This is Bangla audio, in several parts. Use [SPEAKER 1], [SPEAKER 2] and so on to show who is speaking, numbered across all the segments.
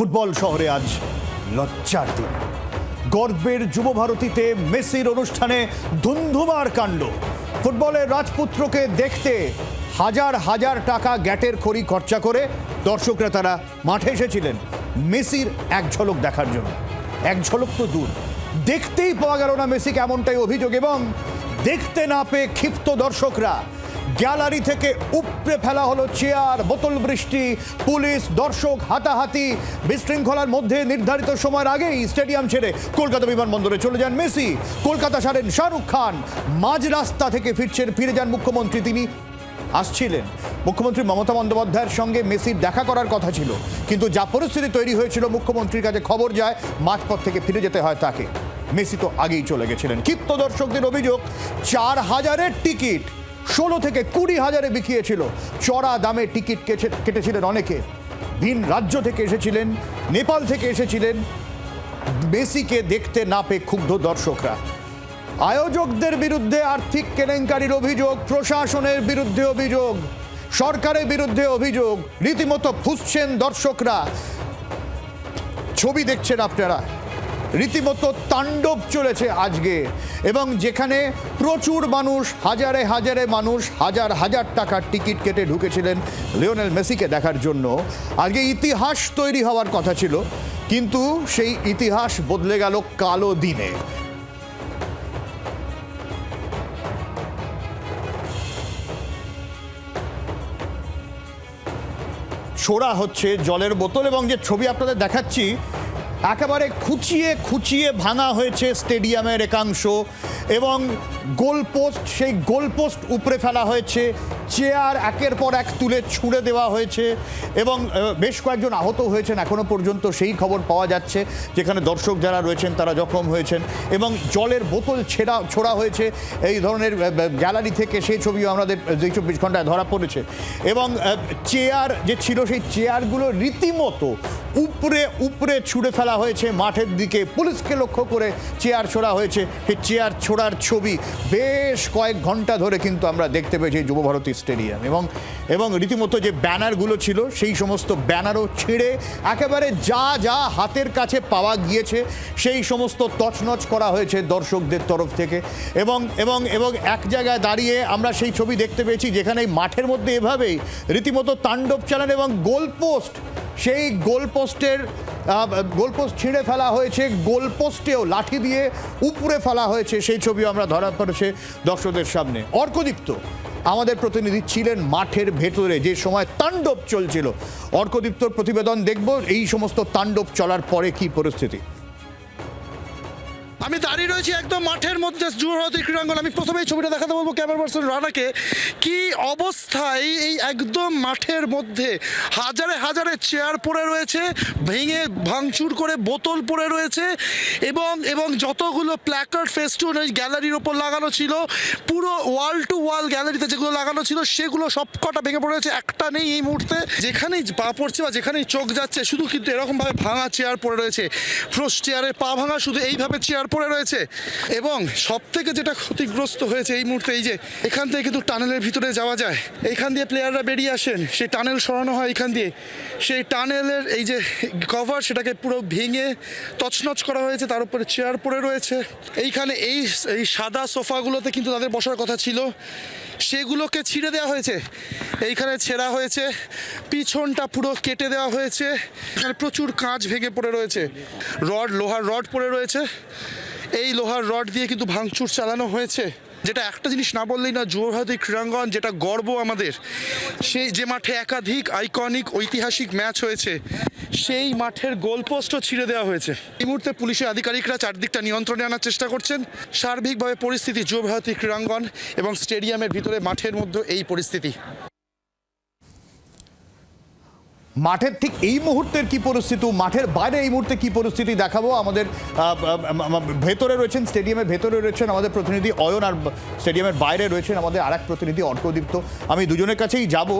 [SPEAKER 1] ফুটবল শহরে আজ লজ্জার দিন। গর্বের যুব ভারতীতে মেসির অনুষ্ঠানে ধুন্ধুমার কাণ্ড। ফুটবলের রাজপুত্রকে দেখতে হাজার হাজার টাকা গ্যাটের খড়ি খরচা করে দর্শকরা তারা মাঠে এসেছিলেন মেসির এক ঝলক দেখার জন্য। এক ঝলক তো দূর। দেখতেই পাওয়া গেল না মেসিকে এমনটাই অভিযোগ এবং দেখতে না পেয়ে ক্ষিপ্ত দর্শকরা গ্যালারি থেকে উপড়ে ফেলা হলো চেয়ার, বোতল বৃষ্টি, পুলিশ, দর্শক হাতাহাতি। বিশৃঙ্খলার মধ্যে নির্ধারিত সময়ের আগেই স্টেডিয়াম ছেড়ে কলকাতা বিমানবন্দরে চলে যান মেসি। কলকাতা সারেন শাহরুখ খান। মাঝ রাস্তা থেকে ফিরছেন, ফিরে যান মুখ্যমন্ত্রী। তিনি আসছিলেন। মুখ্যমন্ত্রী মমতা বন্দ্যোপাধ্যায়ের সঙ্গে মেসির দেখা করার কথা ছিল। কিন্তু যা পরিস্থিতি তৈরি হয়েছিল, মুখ্যমন্ত্রীর কাছে খবর যায় মাঝপথ থেকে ফিরে যেতে হয় তাকে। মেসি তো আগেই চলে গেছিলেন। ক্ষিপ্ত দর্শকদের অভিযোগ, চার হাজারের টিকিট। ষোলো থেকে কুড়ি হাজারে বিকিয়েছিল। চড়া দামে টিকিট কেটে- কেটেছিলেন অনেকে। ভিন রাজ্য থেকে এসেছিলেন, নেপাল থেকে এসেছিলেন। মেসিকে দেখতে না পেয়ে ক্ষুব্ধ দর্শকরা। আয়োজকদের বিরুদ্ধে আর্থিক কেলেঙ্কারির অভিযোগ, প্রশাসনের বিরুদ্ধে অভিযোগ, সরকারের বিরুদ্ধে অভিযোগ, রীতিমতো ফুসছেন দর্শকরা। ছবি দেখছেন আপনারা। রীতিমতো তাণ্ডব চলেছে আজকে। এবং যেখানে প্রচুর মানুষ, হাজারে হাজারে মানুষ, হাজার হাজার টাকার টিকিট কেটে ঢুকেছিলেন লিওনেল মেসিকে দেখার জন্য। আজকে ইতিহাস তৈরি হওয়ার কথা ছিল, কিন্তু সেই ইতিহাস বদলে গেল কালো দিনে। ছোড়া হচ্ছে জলের বোতল এবং যে ছবি আপনাদের দেখাচ্ছি একেবারে খুচিয়ে খুচিয়ে ভাঙা হয়েছে স্টেডিয়ামের একাংশ এবং গোলপোস্ট সেই গোলপোস্ট উপরে ফেলা হয়েছে চেয়ার একের পর এক তুলে ছুঁড়ে দেওয়া হয়েছে এবং বেশ কয়েকজন আহত হয়েছেন এখনও পর্যন্ত, সেই খবর পাওয়া যাচ্ছে, যেখানে দর্শক যারা রয়েছেন তারা জখম হয়েছেন এবং জলের বোতল ছেঁড়া, ছোড়া হয়েছে এই ধরনের গ্যালারি থেকে, সেই ছবিও আমাদের দুই চব্বিশ ঘন্টায় ধরা পড়েছে এবং চেয়ার যে ছিল সেই চেয়ারগুলো রীতিমতো উপরে উপরে ছুঁড়ে ফেলা হয়েছে, মাঠের দিকে পুলিশকে লক্ষ্য করে চেয়ার ছোড়া হয়েছে, সেই চেয়ার ছোড়ার ছবি বেশ কয়েক ঘণ্টা ধরে কিন্তু আমরা দেখতে পেয়েছি যুব ভারতী স্টেডিয়াম। এবং এবং রীতিমতো যে ব্যানারগুলো ছিল, সেই সমস্ত ব্যানারও ছিঁড়ে একেবারে যা যা হাতের কাছে পাওয়া গিয়েছে, সেই সমস্ত তছনছ করা হয়েছে দর্শকদের তরফ থেকে। এবং এবং এবং এক জায়গায় দাঁড়িয়ে আমরা সেই ছবি দেখতে পেয়েছি যেখানে মাঠের মধ্যে এভাবেই রীতিমতো তাণ্ডব চালান এবং গোলপোস্ট সেই গোলপোস্টের গোলপোস্ট ছিঁড়ে ফেলা হয়েছে গোলপোস্টেও লাঠি দিয়ে উপরে ফেলা হয়েছে, সেই ছবিও আমরা ধরা পড়েছে দর্শকদের সামনে। অর্কদীপ্ত আমাদের প্রতিনিধি ছিলেন মাঠের ভেতরে, যে সময় তাণ্ডব চলছিল। অর্কদীপ্তর প্রতিবেদন দেখব, এই সমস্ত তাণ্ডব চলার পরে কি পরিস্থিতি?
[SPEAKER 2] আমি দাঁড়িয়ে রয়েছি একদম মাঠের মধ্যে জুহরতি ক্রীড়াঙ্গন। আমি প্রথমেই ছবিটা দেখাতে বলব ক্যামেরা পার্সন রানাকে। কি অবস্থায় এই একদম মাঠের মধ্যে হাজারে হাজারে চেয়ার পড়ে রয়েছে, ভেঙে ভাঙচুর করে বোতল পড়ে রয়েছে, এবং এবং যতগুলো প্ল্যাকার্ড ফেস্টুন ওই গ্যালারির ওপর লাগানো ছিল, পুরো ওয়াল টু ওয়াল গ্যালারিতে যেগুলো লাগানো ছিল, সেগুলো সব কটা ভেঙে পড়ে রয়েছে। একটা নেই এই মুহূর্তে। যেখানেই পা পড়ছে বা যেখানেই চোখ যাচ্ছে, শুধু কিন্তু এরকমভাবে ভাঙা চেয়ার পড়ে রয়েছে। ফ্রোস চেয়ারের পা ভাঙা, শুধু এইভাবে চেয়ার পড়ে রয়েছে। এবং সব থেকে যেটা ক্ষতিগ্রস্ত হয়েছে এই মুহূর্তে, এই যে এখান থেকে কিন্তু টানেলের ভিতরে যাওয়া যায়। এইখান দিয়ে প্লেয়াররা বেরিয়ে আসেন। সেই টানেল সরানো হয় এখান দিয়ে। সেই টানেলের এই যে কভার, সেটাকে পুরো ভেঙে তছনছ করা হয়েছে। তার উপরে চেয়ার পড়ে রয়েছে। এইখানে এই এই সাদা সোফাগুলোতে কিন্তু তাদের বসার কথা ছিল। সেগুলোকে ছিঁড়ে দেওয়া হয়েছে। এইখানে ছেঁড়া হয়েছে, পিছনটা পুরো কেটে দেওয়া হয়েছে। এখানে প্রচুর কাঁচ ভেঙে পড়ে রয়েছে। রড, লোহার রড পড়ে রয়েছে। এই লোহার রড দিয়ে কিন্তু ভাঙচুর চালানো হয়েছে। যেটা একটা জিনিস না বললেই না যুবভারতী ক্রীড়াঙ্গন যেটা গর্ব আমাদের, সেই যে মাঠে একাধিক আইকনিক ঐতিহাসিক ম্যাচ হয়েছে, সেই মাঠের গোলপোস্টও ছিঁড়ে দেওয়া হয়েছে। এই মুহূর্তে পুলিশের আধিকারিকরা চারদিকটা নিয়ন্ত্রণে আনার চেষ্টা করছেন। সার্বিকভাবে পরিস্থিতি যুবভারতী ক্রীড়াঙ্গন এবং স্টেডিয়ামের ভিতরে মাঠের মধ্যে এই পরিস্থিতি।
[SPEAKER 1] মাঠের ঠিক এই মুহূর্তের কি পরিস্থিতি? মাঠের বাইরে এই মুহূর্তে কি পরিস্থিতি দেখাবো? আমাদের ভেতরে রয়েছেন, স্টেডিয়ামের ভেতরে রয়েছেন আমাদের প্রতিনিধি অয়ন আর স্টেডিয়ামের বাইরে রয়েছেন আমাদের আরেক প্রতিনিধি অর্কদীপ্ত। আমি দুজনের কাছেই যাব।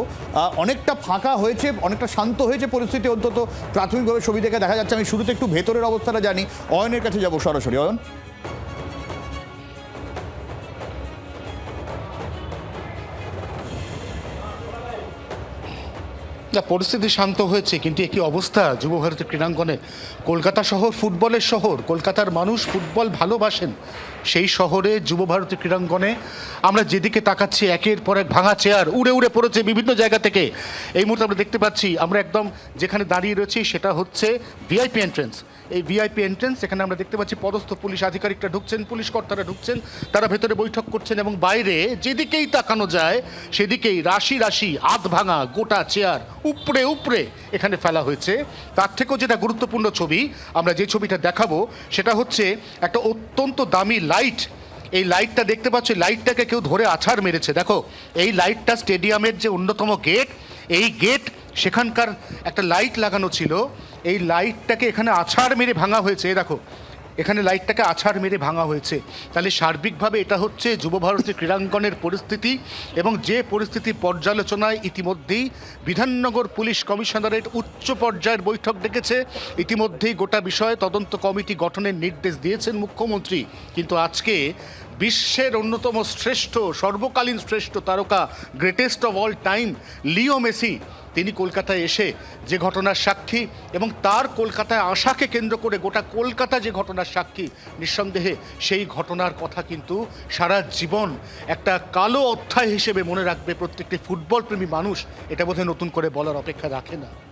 [SPEAKER 1] অনেকটা ফাঁকা হয়েছে, অনেকটা শান্ত হয়েছে পরিস্থিতি অন্তত। প্রাথমিকভাবে ছবি দেখে দেখা যাচ্ছে, আমি শুরুতে একটু ভেতরের অবস্থাটা জানি। অয়নের কাছে যাব সরাসরি। অয়ন?
[SPEAKER 3] না, পরিস্থিতি শান্ত হয়েছে, কিন্তু একই অবস্থা? যুব ভারতের ক্রীড়াঙ্গনে কলকাতা শহর ফুটবলের শহর, কলকাতার মানুষ ফুটবল ভালোবাসেন, সেই শহরে যুব ভারতের ক্রীড়াঙ্গনে আমরা যেদিকে তাকাচ্ছি, একের পর এক ভাঙা চেয়ার, উড়ে উড়ে পড়েছে বিভিন্ন জায়গা থেকে। এই মুহূর্তে আমরা দেখতে পাচ্ছি, আমরা একদম যেখানে দাঁড়িয়ে রয়েছি, সেটা হচ্ছে ভিআইপি এন্ট্রেন্স এই ভিআইপি এন্ট্রেন্স এখানে আমরা দেখতে পাচ্ছি পদস্থ পুলিশ আধিকারিকরা ঢুকছেন, পুলিশ কর্তারা ঢুকছেন, তারা ভেতরে বৈঠক করছেন এবং বাইরে যেদিকেই তাকানো যায়, সেদিকেই রাশি রাশি, আধ ভাঙা, গোটা চেয়ার উপরে উপরে এখানে ফেলা হয়েছে। তার থেকেও যেটা গুরুত্বপূর্ণ ছবি, আমরা যে ছবিটা দেখাবো, সেটা হচ্ছে একটা অত্যন্ত দামি লাইট। এই লাইটটা দেখতে পাচ্ছ লাইটটাকে কেউ ধরে আছাড় মেরেছে। দেখো, এই লাইটটা স্টেডিয়ামের যে অন্যতম গেট, এই গেট সেখানকার একটা লাইট লাগানো ছিল। এই লাইটটাকে এখানে আছাড় মেরে ভাঙা হয়েছে। দেখো, এখানে লাইটটাকে আছাড় মেরে ভাঙা হয়েছে। তাহলে সার্বিকভাবে এটা হচ্ছে যুব ভারতী ক্রীড়াঙ্গনের পরিস্থিতি এবং যে পরিস্থিতি পর্যালোচনায় ইতিমধ্যেই বিধাননগর পুলিশ কমিশনারের উচ্চ পর্যায়ের বৈঠক ডেকেছে। ইতিমধ্যেই গোটা বিষয়ে তদন্ত কমিটি গঠনের নির্দেশ দিয়েছেন মুখ্যমন্ত্রী। কিন্তু আজকে বিশ্বের অন্যতম শ্রেষ্ঠ, সর্বকালীন শ্রেষ্ঠ তারকা greatest of all time Leo Messi তিনি কলকাতায় এসে যে ঘটনার সাক্ষী এবং তার কলকাতায় আশাকে কেন্দ্র করে গোটা কলকাতা যে ঘটনার সাক্ষী, নিঃসন্দেহে সেই ঘটনার কথা কিন্তু সারা জীবন একটা কালো অধ্যায় হিসেবে মনে রাখবে প্রত্যেকটি ফুটবল প্রেমী মানুষ। এটা বোধহয় নতুন করে বলার অপেক্ষা রাখে না।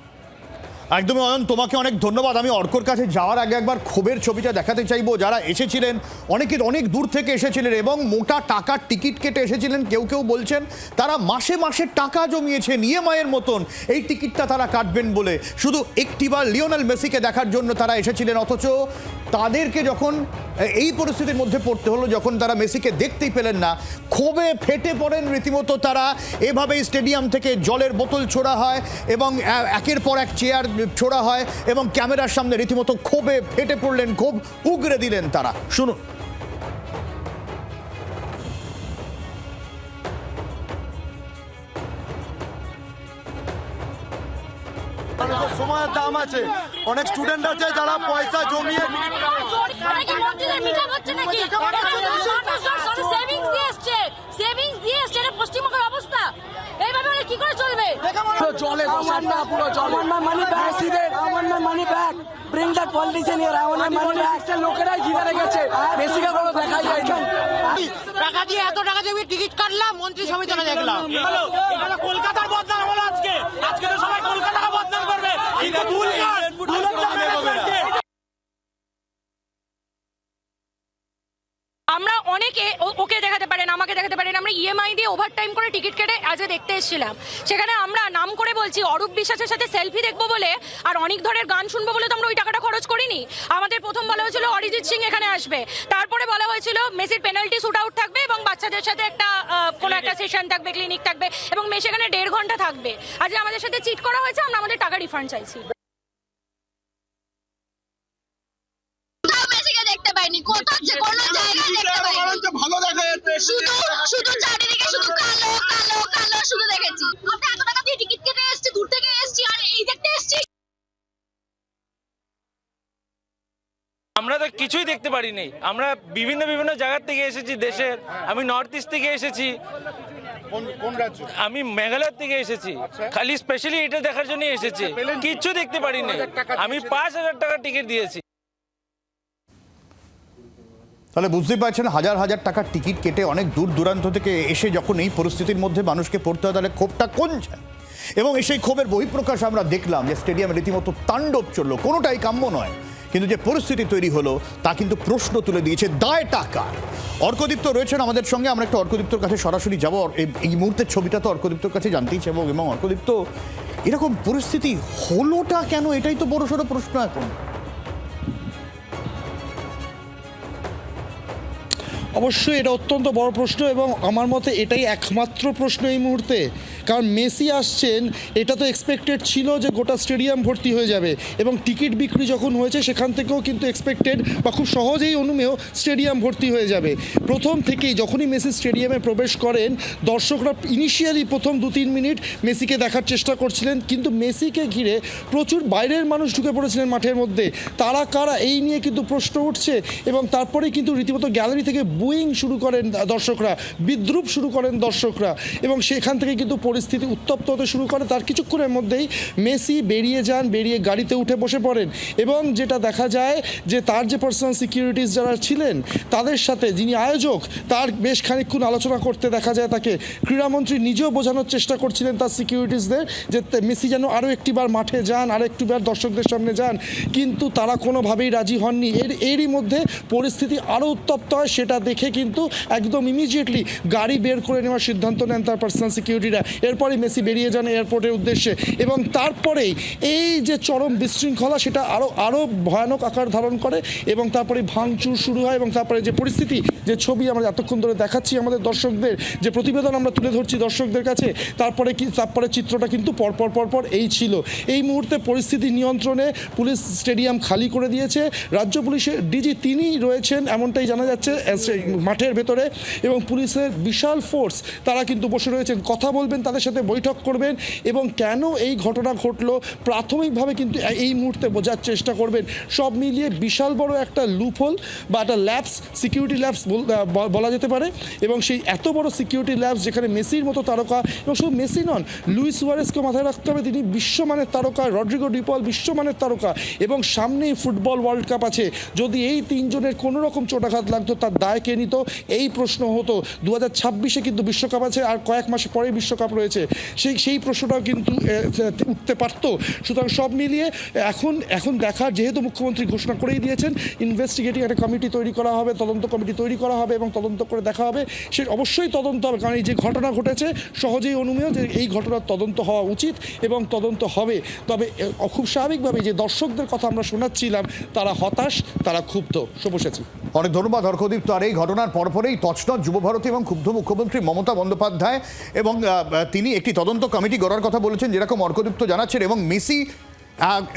[SPEAKER 1] একদমই অয়ন, তোমাকে অনেক ধন্যবাদ। আমি অর্কর কাছে যাওয়ার আগে একবার ক্ষোভের ছবিটা দেখাতে চাইব। যারা এসেছিলেন, অনেকে অনেক দূর থেকে এসেছিলেন এবং মোটা টাকার টিকিট কেটে এসেছিলেন, কেউ কেউ বলছেন তারা মাসে মাসে টাকা জমিয়েছেন ইএমআইয়ের মতন। এই টিকিটটা তারা কাটবেন বলে। শুধু একটিবার লিওনাল মেসিকে দেখার জন্য তারা এসেছিলেন, অথচ তাদেরকে যখন এই পরিস্থিতির মধ্যে পড়তে হলো যখন তারা মেসিকে দেখতেই পেলেন না ক্ষোভে ফেটে পড়েন রীতিমতো তারা। এভাবেই স্টেডিয়াম থেকে জলের বোতল ছোড়া হয় এবং একের পর এক চেয়ার ছোড়া হয় এবং ক্যামেরার সামনে রীতিমতো ক্ষোভে ফেটে পড়লেন ক্ষোভ উগরে দিলেন তারা। শুনুন।
[SPEAKER 4] সময়ের দাম আছে। অনেক স্টুডেন্ট আছে যারা পয়সা জমিয়ে
[SPEAKER 5] নাকি মসজিদের মিটিং হচ্ছে নাকি সেভিংস সেভিংস দিয়ে এসছে পশ্চিমবঙ্গের অবস্থা কি করে চলবে
[SPEAKER 6] পুরো জলে পুরো জলে মানি আমার মানি ব্রিং দ্যাট পলিটিশিয়ান মানি লোকেরাই জিতে গেছে বেশিকে কোনো দেখাই যায় না
[SPEAKER 7] টাকা দিয়ে এত টাকা দিয়ে টিকিট কাটলাম মন্ত্রী সমিতিটা দেখলাম। কলকাতার বদনাম হলো আজকে। আজকে তো সবাই কলকাতাকে বদনাম করবে। কিন্তু ভুল কাজ ভুল
[SPEAKER 5] আমরা অনেকে ওকে দেখাতে পারেন আমাকে দেখাতে পারেন আমরা ইএমআই দিয়ে ওভার টাইম করে টিকিট কেটে আজকে দেখতে এসেছিলাম। সেখানে আমরা নাম করে বলছি অরূপ বিশ্বাসের সাথে সেলফি দেখব বলে আর অনেক ধরনের গান শুনব বলে তো আমরা ওই টাকাটা খরচ করিনি। আমাদের প্রথম বলা হয়েছিল অরিজিৎ সিং এখানে আসবে। তারপরে বলা হয়েছিল মেসির পেনাল্টি শুট আউট থাকবে এবং বাচ্চাদের সাথে একটা কোনো একটা সেশন থাকবে ক্লিনিক থাকবে এবং মেসি এখানে দেড় ঘণ্টা থাকবে। আজ আমাদের সাথে চিট করা হয়েছে আমরা আমাদের টাকা রিফান্ড চাইছি।
[SPEAKER 8] দেখতে পাইনি কোথাও যে কোনো জায়গায় দেখতে পাইনি।
[SPEAKER 9] কিছুই দেখতে পারিনি। আমরা বিভিন্ন বিভিন্ন জায়গার থেকে এসেছি দেশের। আমি নর্থ ইস্ট থেকে এসেছি।
[SPEAKER 3] কোন কোন রাজ্য?
[SPEAKER 9] আমি মেঘালয় থেকে এসেছি। খালি স্পেশালি এটা দেখার জন্য এসেছি। কিচ্ছু দেখতে পারিনি। আমি পাঁচ হাজার টাকা টিকিট দিয়েছি।
[SPEAKER 1] তাহলে বুঝতেই পারছেন হাজার হাজার টাকার টিকিট কেটে অনেক দূর দূরান্ত থেকে এসে যখন এই পরিস্থিতির মধ্যে মানুষকে পড়তে হয় তাহলে ক্ষোভটা কমছে। এবং এই সেই ক্ষোভের বহিঃপ্রকাশ আমরা দেখলাম যে স্টেডিয়ামে রীতিমতো তাণ্ডব চলল। কোনোটাই কাম্য নয়। কিন্তু যে পরিস্থিতি তৈরি হলো, তা কিন্তু প্রশ্ন তুলে দিয়েছে দায় টাকার অর্কদীপ্ত রয়েছেন আমাদের সঙ্গে, আমরা একটা অর্কদীপ্তর কাছে সরাসরি যাব। এই মুহূর্তে ছবিটা তো অর্কদীপ্তর কাছে জানতেই চাইব এবং অর্কদীপ্ত, এরকম পরিস্থিতি হলোটা কেন? এটাই তো বড়সড় প্রশ্ন এখন।
[SPEAKER 2] অবশ্যই এটা অত্যন্ত বড় প্রশ্ন এবং আমার মতে এটাই একমাত্র প্রশ্ন এই মুহূর্তে। কারণ মেসি আসছেন, এটা তো এক্সপেক্টেড ছিল যে গোটা স্টেডিয়াম ভর্তি হয়ে যাবে এবং টিকিট বিক্রি যখন হয়েছে সেখান থেকেও কিন্তু এক্সপেক্টেড বা খুব সহজেই অনুমেয় স্টেডিয়াম ভর্তি হয়ে যাবে। প্রথম থেকেই যখনই মেসি স্টেডিয়ামে প্রবেশ করেন, দর্শকরা ইনিশিয়ালি প্রথম দু তিন মিনিট মেসিকে দেখার চেষ্টা করছিলেন, কিন্তু মেসিকে ঘিরে প্রচুর বাইরের মানুষ ঢুকে পড়েছিলেন মাঠের মধ্যে। তারা কারা এই নিয়ে কিন্তু প্রশ্ন উঠছে এবং তারপরেই কিন্তু রীতিমতো গ্যালারি থেকে বুইং শুরু করেন দর্শকরা, বিদ্রুপ শুরু করেন দর্শকরা এবং সেখান থেকে কিন্তু পরিস্থিতি উত্তপ্ত হতে শুরু করে। তার কিছুক্ষণের মধ্যেই মেসি বেরিয়ে যান, বেরিয়ে গাড়িতে উঠে বসে পড়েন এবং যেটা দেখা যায় যে তার যে পার্সোনাল সিকিউরিটিস যারা ছিলেন, তাদের সাথে যিনি আয়োজক, তার বেশ খানিকক্ষণ আলোচনা করতে দেখা যায় তাকে। ক্রীড়ামন্ত্রী নিজেও বোঝানোর চেষ্টা করছিলেন তার সিকিউরিটিসদের যে মেসি যেন আরও একটিবার মাঠে যান, আর একটিবার দর্শকদের সামনে যান, কিন্তু তারা কোনোভাবেই রাজি হননি। এর, এরই মধ্যে পরিস্থিতি আরও উত্তপ্ত হয়, সেটা দেখে কিন্তু একদম ইমিডিয়েটলি গাড়ি বের করে নেওয়ার সিদ্ধান্ত নেন তার পার্সোনাল সিকিউরিটিরা এরপরে মেসি বেরিয়ে যান এয়ারপোর্টের উদ্দেশ্যে এবং তারপরেই এই যে চরম বিশৃঙ্খলা, সেটা আরও আরও ভয়ানক আকার ধারণ করে এবং তারপরে ভাঙচুর শুরু হয় এবং তারপরে যে পরিস্থিতি, যে ছবি আমরা এতক্ষণ ধরে দেখাচ্ছি আমাদের দর্শকদের, যে প্রতিবেদন আমরা তুলে ধরছি দর্শকদের কাছে, তারপরে কি, তারপরে চিত্রটা কিন্তু পরপর পরপর এই ছিল। এই মুহূর্তে পরিস্থিতি নিয়ন্ত্রণে পুলিশ স্টেডিয়াম খালি করে দিয়েছে। রাজ্য পুলিশের ডিজি তিনি রয়েছেন, এমনটাই জানা যাচ্ছে মাঠের ভেতরে এবং পুলিশের বিশাল ফোর্স, তারা কিন্তু বসে রয়েছেন, কথা বলবেন, তাদের সাথে বৈঠক করবেন এবং কেন এই ঘটনা ঘটলো, প্রাথমিকভাবে কিন্তু এই মুহূর্তে বোঝার চেষ্টা করবেন। সব মিলিয়ে বিশাল বড় একটা লুপহোল বা একটা ল্যাবস সিকিউরিটি ল্যাবস বলা যেতে পারে এবং সেই এত বড় সিকিউরিটি ল্যাবস যেখানে মেসির মতো তারকা এবং শুধু মেসি নন, লুইস সুয়ারেসকে মাথায় রাখতে হবে, তিনি বিশ্বমানের তারকা, রড্রিগো ডিপল বিশ্বমানের তারকা এবং সামনেই ফুটবল ওয়ার্ল্ড কাপ আছে। যদি এই তিনজনের কোনো রকম চোটাঘাত লাগতো, তার দায় কে নিত এই প্রশ্ন হতো। দু হাজার ছাব্বিশে কিন্তু বিশ্বকাপ আছে আর কয়েক মাস পরে বিশ্বকাপ রয়েছে। সেই সেই প্রশ্নটাও কিন্তু উঠতে পারতো। সুতরাং সব মিলিয়ে এখন এখন দেখার যেহেতু মুখ্যমন্ত্রী ঘোষণা করেই দিয়েছেন ইনভেস্টিগেটিং একটা কমিটি তৈরি করা হবে, তদন্ত কমিটি তৈরি করা হবে এবং তদন্ত করে দেখা হবে, সে অবশ্যই তদন্ত হবে। কারণ এই যে ঘটনা ঘটেছে, সহজেই অনুমেয় যে এই ঘটনার তদন্ত হওয়া উচিত এবং তদন্ত হবে। তবে খুব স্বাভাবিকভাবে যে দর্শকদের কথা আমরা শোনাচ্ছিলাম, তারা হতাশ, তারা ক্ষুব্ধ। শুভসেচি
[SPEAKER 1] অনেক ধন্যবাদ অর্কদীপ তো আর এই ঘটনার পরপরেই তছনছ যুবভারতী এবং ক্ষুব্ধ মুখ্যমন্ত্রী মমতা বন্দ্যোপাধ্যায় এবং তিনি একটি তদন্ত কমিটি গড়ার কথা বলেছেন যেরকম অর্কদীপ জানাচ্ছেন এবং মেসি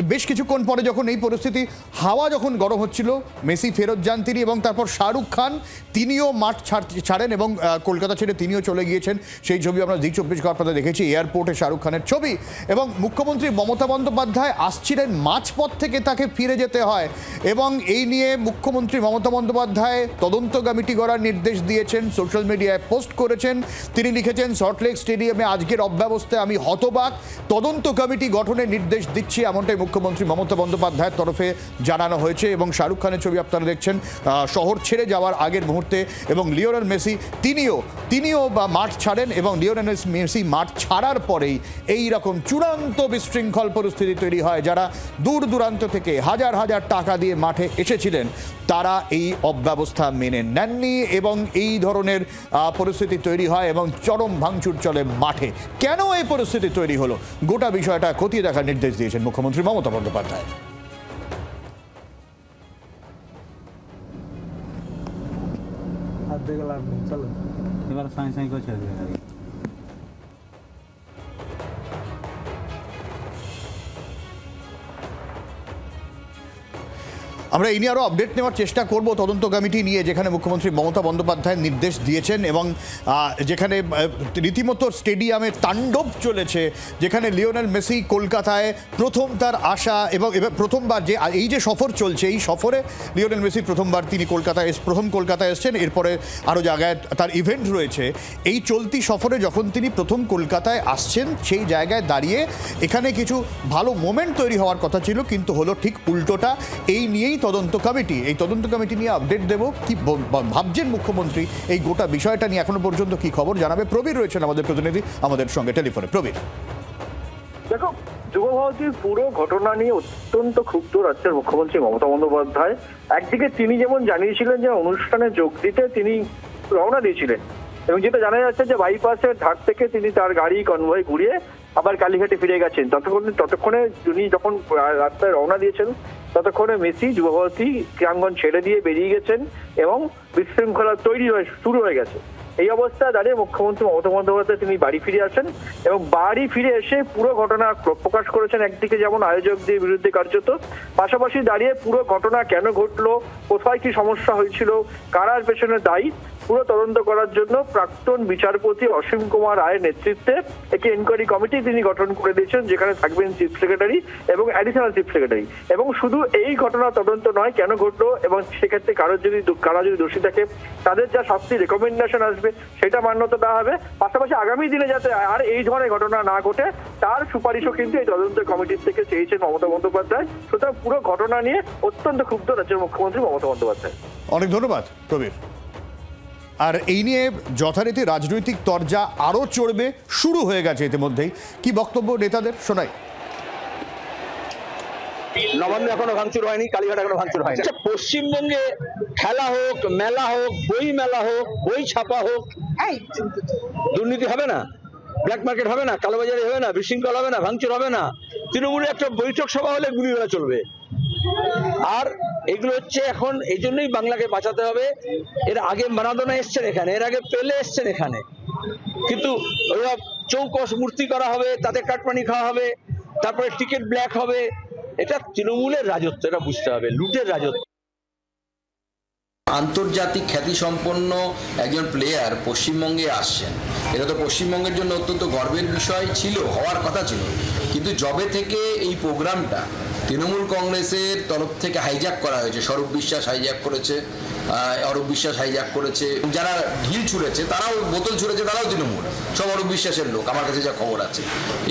[SPEAKER 1] বেশ কিছুক্ষণ পরে যখন এই পরিস্থিতি, হাওয়া যখন গরম হচ্ছিল, মেসি ফেরত যান তিনি এবং তারপর শাহরুখ খান, তিনিও মাঠ ছাড়- ছাড়েন এবং কলকাতা ছেড়ে তিনিও চলে গিয়েছেন। সেই ছবি আমরা জি চব্বিশ ঘন্টাতে দেখেছি, এয়ারপোর্টে শাহরুখ খানের ছবি। এবং মুখ্যমন্ত্রী মমতা বন্দ্যোপাধ্যায় আসছিলেন মাঝপথ থেকে তাকে ফিরে যেতে হয় এবং এই নিয়ে মুখ্যমন্ত্রী মমতা বন্দ্যোপাধ্যায় তদন্ত কমিটি গড়ার নির্দেশ দিয়েছেন, সোশ্যাল মিডিয়ায় পোস্ট করেছেন। তিনি লিখেছেন, সল্টলেক স্টেডিয়ামে আজকের অব্যবস্থায় আমি হতবাক। তদন্ত কমিটি গঠনের নির্দেশ দিচ্ছি এমনটাই মুখ্যমন্ত্রী মমতা বন্দ্যোপাধ্যায়ের তরফে জানানো হয়েছে এবং শাহরুখ খানের ছবি আপনারা দেখছেন শহর ছেড়ে যাওয়ার আগের মুহূর্তে এবং লিওনেল মেসি তিনিও তিনিও বা মাঠ ছাড়েন এবং লিওনেল মেসি মাঠ ছাড়ার পরেই এই রকম চূড়ান্ত বিশৃঙ্খল পরিস্থিতি তৈরি হয় যারা দূর দূরান্ত থেকে হাজার হাজার টাকা দিয়ে মাঠে এসেছিলেন, তারা এই অব্যবস্থা মেনে নেননি এবং এই ধরনের পরিস্থিতি তৈরি হয় এবং চরম ভাঙচুর চলে মাঠে। কেন এই পরিস্থিতি তৈরি হলো? গোটা বিষয়টা খতিয়ে দেখার নির্দেশ দিয়েছেন মুখ্যমন্ত্রী। মমতা বন্দ্যোপাধ্যায়।
[SPEAKER 10] এবার সাই সাই করে
[SPEAKER 1] আমরা এই নিয়ে আরও আপডেট নেওয়ার চেষ্টা করব তদন্ত কমিটি নিয়ে, যেখানে মুখ্যমন্ত্রী মমতা বন্দ্যোপাধ্যায় নির্দেশ দিয়েছেন এবং যেখানে রীতিমতো স্টেডিয়ামে তাণ্ডব চলেছে, যেখানে লিওনেল মেসি কলকাতায় প্রথম তার আশা এবং এবার প্রথমবার যে, এই যে সফর চলছে, এই সফরে লিওনেল মেসি প্রথমবার তিনি কলকাতায় প্রথম কলকাতায় এসছেন, এরপরে আরও জায়গায় তার ইভেন্ট রয়েছে। এই চলতি সফরে যখন তিনি প্রথম কলকাতায় আসছেন, সেই জায়গায় দাঁড়িয়ে এখানে কিছু ভালো মোমেন্ট তৈরি হওয়ার কথা ছিল, কিন্তু হলো ঠিক উল্টোটা। এই নিয়েই তদন্ত কমিটি, এই তদন্ত কমিটি নিয়ে আপডেট দেব কি ভাবছেন মুখ্যমন্ত্রী এই গোটা বিষয়টা নিয়ে এখনও পর্যন্ত কি খবর জানাবে? প্রবীর রয়েছেন আমাদের প্রতিনিধি, আমাদের সঙ্গে টেলিফোনে। প্রবীর।
[SPEAKER 11] দেখো যুবভারতীর পুরো ঘটনা নিয়ে অত্যন্ত ক্ষুব্ধ রাজ্যের মুখ্যমন্ত্রী মমতা বন্দ্যোপাধ্যায়। একদিকে তিনি যেমন জানিয়েছিলেন যে অনুষ্ঠানে যোগ দিতে তিনি রওনা দিয়েছিলেন, এবং যেটা জানা যাচ্ছে যে বাইপাসের ধার থেকে তিনি তার গাড়ি কনভয় ঘুরিয়ে আবার কালীঘাটে ফিরে গেছেন। ততক্ষণে ততক্ষণে তিনি যখন রাস্তায় রওনা দিয়েছেন, ততক্ষণে মেসি, যুবভারতী, ক্রীড়াঙ্গন ছেড়ে দিয়ে বেরিয়ে গেছেন এবং বিশৃঙ্খলা তৈরি হয়ে শুরু হয়ে গেছে। এই অবস্থায় দাঁড়িয়ে মুখ্যমন্ত্রী মমতা বন্দ্যোপাধ্যায় তিনি বাড়ি ফিরে আসেন এবং বাড়ি ফিরে এসে পুরো ঘটনা প্রকাশ করেছেন একদিকে যেমন আয়োজকদের বিরুদ্ধে কার্যত, পাশাপাশি দাঁড়িয়ে পুরো ঘটনা কেন ঘটলো, কোথায় কি সমস্যা হয়েছিল, কারার পেছনে দায়ী পুরো তদন্ত করার জন্য প্রাক্তন বিচারপতি অসীম কুমার রায়ের নেতৃত্বে একটি এনকোয়ারি কমিটি তিনি গঠন করে দিয়েছেন, যেখানে থাকবেন চিফ সেক্রেটারি এবং অ্যাডিশনাল চিফ সেক্রেটারি এবং শুধু এই ঘটনা তদন্ত নয়, কেন ঘটলো এবং সেক্ষেত্রে কারোর যদি কারা যদি দোষী থাকে, তাদের যা শাস্তি রেকমেন্ডেশন আসবে, সেটা মান্যতা দেওয়া হবে। পাশাপাশি আগামী দিনে যাতে আর এই ধরনের ঘটনা না ঘটে, তার সুপারিশও কিন্তু এই তদন্ত কমিটির থেকে চেয়েছেন মমতা বন্দ্যোপাধ্যায়। সুতরাং পুরো ঘটনা নিয়ে অত্যন্ত ক্ষুব্ধ রাজ্যের মুখ্যমন্ত্রী মমতা বন্দ্যোপাধ্যায়।
[SPEAKER 1] অনেক ধন্যবাদ, প্রবীর। আর এই নিয়ে যথারীতি রাজনৈতিক তরজা আরও চড়বে শুরু হয়ে গেছে ইতিমধ্যেই। কি বক্তব্য নেতাদের? শোনাই।
[SPEAKER 6] নবান্ন এখনও ভাঙচুর হয়নি কালীঘাট এখনও ভাঙচুর হয়নি।
[SPEAKER 7] আচ্ছা পশ্চিমবঙ্গে খেলা হোক মেলা হোক বই মেলা হোক বই ছাপা হোক দুর্নীতি হবে না ব্ল্যাক মার্কেট হবে না কালোবাজারি হবে না বিশৃঙ্খল হবে না ভাঙচুর হবে না তৃণমূলে একটা বৈঠক সভা হলে গুলিবেলা চলবে। আর এগুলো হচ্ছে এখন এই জন্যই বাংলাকে বাঁচাতে হবে। এর আগে মারাদোনা এসছেন এখানে, এর আগে পেলে এসছেন এখানে। কিন্তু ওরা চৌকস মূর্তি করা হবে, তাতে কাটপানি খাওয়া হবে, তারপরে টিকিট ব্ল্যাক হবে। এটা তৃণমূলের রাজত্ব, এটা বুঝতে হবে, লুটের রাজত্ব।
[SPEAKER 12] আন্তর্জাতিক খ্যাতিসম্পন্ন একজন প্লেয়ার পশ্চিমবঙ্গে আসছেন। এটা তো পশ্চিমবঙ্গের জন্য অত্যন্ত গর্বের বিষয় ছিল, হওয়ার কথা ছিল। কিন্তু জবে থেকে এই প্রোগ্রামটা তৃণমূল কংগ্রেসের তরফ থেকে হাইজ্যাক করা হয়েছে, স্বরূপ বিশ্বাস হাইজ্যাক করেছে অরূপ বিশ্বাস হাইজ্যাক করেছে, যারা ঢিল ছুঁড়েছে, তারাও বোতল ছুঁড়েছে, তারাও তৃণমূল। সব অরূপ বিশ্বাসের লোক, আমার কাছে যা খবর আছে।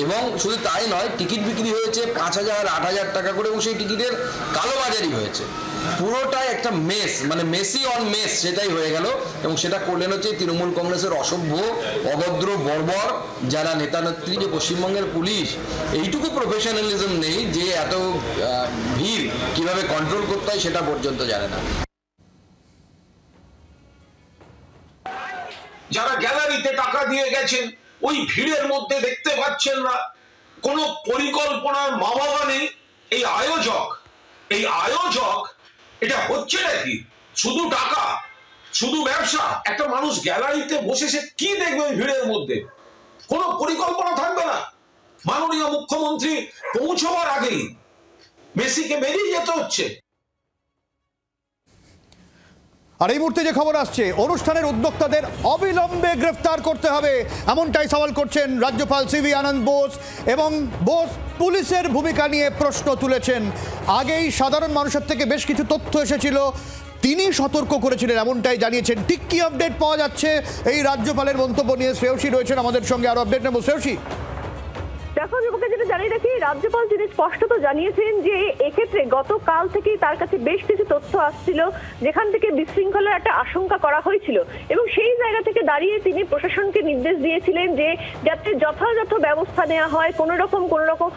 [SPEAKER 12] এবং শুধু তাই নয়, টিকিট বিক্রি হয়েছে পাঁচ হাজার, আট হাজার টাকা করে, এবং সেই টিকিটের কালোবাজারি হয়েছে। পুরোটাই একটা মেস মানে মেসি অন মেস সেটাই হয়ে গেল। এবং সেটা করলেন হচ্ছে তৃণমূল কংগ্রেসের অসভ্য, অভদ্র, বর্বর, যারা নেতা নেত্রী যে পশ্চিমবঙ্গের পুলিশ। এইটুকু প্রফেশনালিজম নেই যে এত ভিড় কীভাবে কন্ট্রোল করতে হয় সেটা পর্যন্ত জানে না।
[SPEAKER 13] যারা গ্যালারিতে টাকা দিয়ে গেছেন, ওই ভিড়ের মধ্যে দেখতে পাচ্ছেন না। কোনো পরিকল্পনার মা বাবা নেই। এই আয়োজক এই আয়োজক এটা হচ্ছে নাকি? শুধু টাকা, শুধু ব্যবসা? একটা মানুষ গ্যালারিতে বসে সে কি দেখবে ওই ভিড়ের মধ্যে? কোনো পরিকল্পনা থাকবে না। মাননীয় মুখ্যমন্ত্রী পৌঁছবার আগেই মেসিকে বেরিয়ে যেতে হচ্ছে।
[SPEAKER 1] আর এই মুহূর্তে যে খবর আসছে, অনুষ্ঠানের উদ্যোক্তাদের অবিলম্বে গ্রেফতার করতে হবে। এমনটাই সওয়াল করছেন রাজ্যপাল সিভি আনন্দ বোস এবং বোস পুলিশের ভূমিকা নিয়ে প্রশ্ন তুলেছেন। আগেই সাধারণ মানুষের থেকে বেশ কিছু তথ্য এসেছিল। তিনি সতর্ক করেছিলেন, এমনটাই জানিয়েছেন। ঠিক কি আপডেট পাওয়া যাচ্ছে? এই রাজ্যপালের মন্তব্য নিয়ে শ্রেয়সী রয়েছেন আমাদের সঙ্গে। আরও আপডেট নেব। শ্রেয়সী।
[SPEAKER 8] দেখো যুবকে যেটা জানিয়ে রাখি রাজ্যপাল তিনি স্পষ্টত জানিয়েছেন যে এক্ষেত্রে গতকাল থেকেই তার কাছে বেশ কিছু তথ্য আসছিল যেখান থেকে বিশৃঙ্খলার একটা আশঙ্কা করা হয়েছিল। এবং সেই জায়গা থেকে দাঁড়িয়ে তিনি প্রশাসনকে নির্দেশ দিয়েছিলেন যে যাতে যথাযথ ব্যবস্থা নেওয়া হয় কোনো রকম কোনো রকম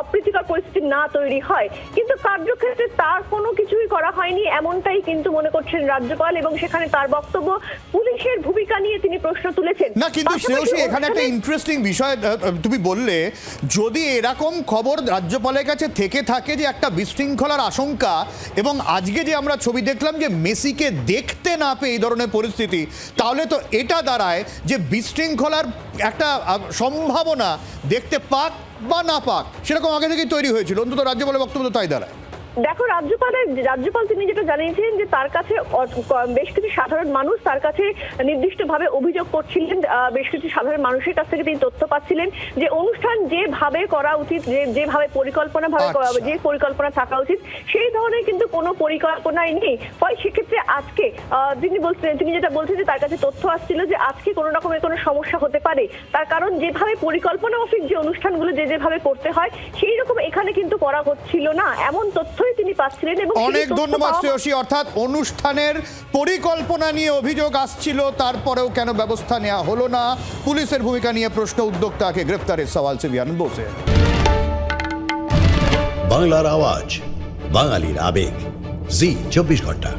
[SPEAKER 8] অপ্রীতিকর পরিস্থিতি না তৈরি হয়। কিন্তু কার্যক্ষেত্রে তার কোনো কিছুই করা হয়নি এমনটাই কিন্তু মনে করছেন রাজ্যপাল এবং সেখানে তার বক্তব্য পুলিশের ভূমিকা নিয়ে তিনি প্রশ্ন তুলেছেন।
[SPEAKER 1] না কিন্তু শ্রেয়সী এখানে একটা ইন্টারেস্টিং বিষয় তুমি বললে যদি এরকম খবর রাজ্যপালের কাছে থেকে থাকে যে একটা বিশৃঙ্খলার আশঙ্কা এবং আজকে যে আমরা ছবি দেখলাম যে মেসিকে দেখতে না পেয়ে এই ধরনের পরিস্থিতি, তাহলে তো এটা দাঁড়ায় যে বিশৃঙ্খলার একটা সম্ভাবনা দেখতে পাক বা না পাক, সেরকম আগে থেকেই তৈরি হয়েছিল। অন্তত রাজ্যপালের বক্তব্য তাই দাঁড়ায়।
[SPEAKER 8] দেখো রাজ্যপালের রাজ্যপাল তিনি যেটা জানিয়েছেন যে তার কাছে বেশ কিছু সাধারণ মানুষ তার কাছে নির্দিষ্টভাবে অভিযোগ করছিলেন। বেশ কিছু সাধারণ মানুষের কাছ থেকে তিনি তথ্য পাচ্ছিলেন যে অনুষ্ঠান যেভাবে করা উচিত যেভাবে পরিকল্পনা ভাবে
[SPEAKER 1] আচ্ছা।
[SPEAKER 8] যে পরিকল্পনা থাকা উচিত সেই ধরনের কিন্তু কোনো পরিকল্পনাই নেই। ফলে সেক্ষেত্রে আজকে আহ, তিনি বলছিলেন তিনি যেটা বলছেন যে তার কাছে তথ্য আসছিল যে আজকে কোনো রকমের কোনো সমস্যা হতে পারে। তার কারণ যেভাবে পরিকল্পনা মাফিক যে অনুষ্ঠানগুলো যে যেভাবে করতে হয় সেই রকম এখানে কিন্তু করা হচ্ছিল না। এমন তিনি পাচ্ছিলেন এবং
[SPEAKER 1] অনেক ধন্যবাদ শ্রেয়সী। অর্থাৎ অনুষ্ঠানের পরিকল্পনা নিয়ে অভিযোগ আসছিল তারপরেও কেন ব্যবস্থা নেওয়া হলো না? পুলিশের ভূমিকা নিয়ে প্রশ্ন উদ্যোক্তাকে গ্রেফতারের সওয়াল সিভিয়ান বসে
[SPEAKER 14] বাংলার আওয়াজ বাঙালির আবেগ। জি চব্বিশ ঘণ্টা।